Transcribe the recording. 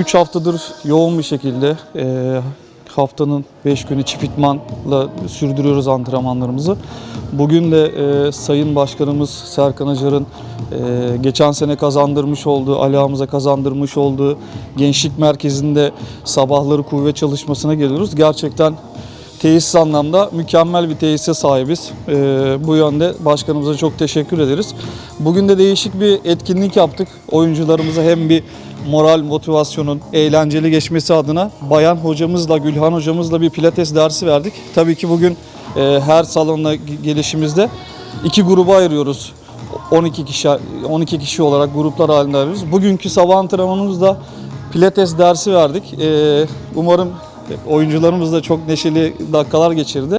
3 haftadır yoğun bir şekilde e, haftanın 5 günü çift idmanla sürdürüyoruz antrenmanlarımızı. Bugün de e, Sayın Başkanımız Serkan Acar'ın e, geçen sene kazandırmış olduğu, Ali Ağamıza kazandırmış olduğu gençlik merkezinde sabahları kuvvet çalışmasına geliyoruz. Gerçekten tesis anlamda mükemmel bir tesise sahibiz. Ee, bu yönde başkanımıza çok teşekkür ederiz. Bugün de değişik bir etkinlik yaptık. Oyuncularımıza hem bir moral motivasyonun eğlenceli geçmesi adına Bayan hocamızla, Gülhan hocamızla bir pilates dersi verdik. Tabii ki bugün e, her salonla gelişimizde iki gruba ayırıyoruz. 12 kişi 12 kişi olarak gruplar halinde ayırıyoruz. Bugünkü sabah antrenmanımızda pilates dersi verdik. Ee, umarım oyuncularımız da çok neşeli dakikalar geçirdi.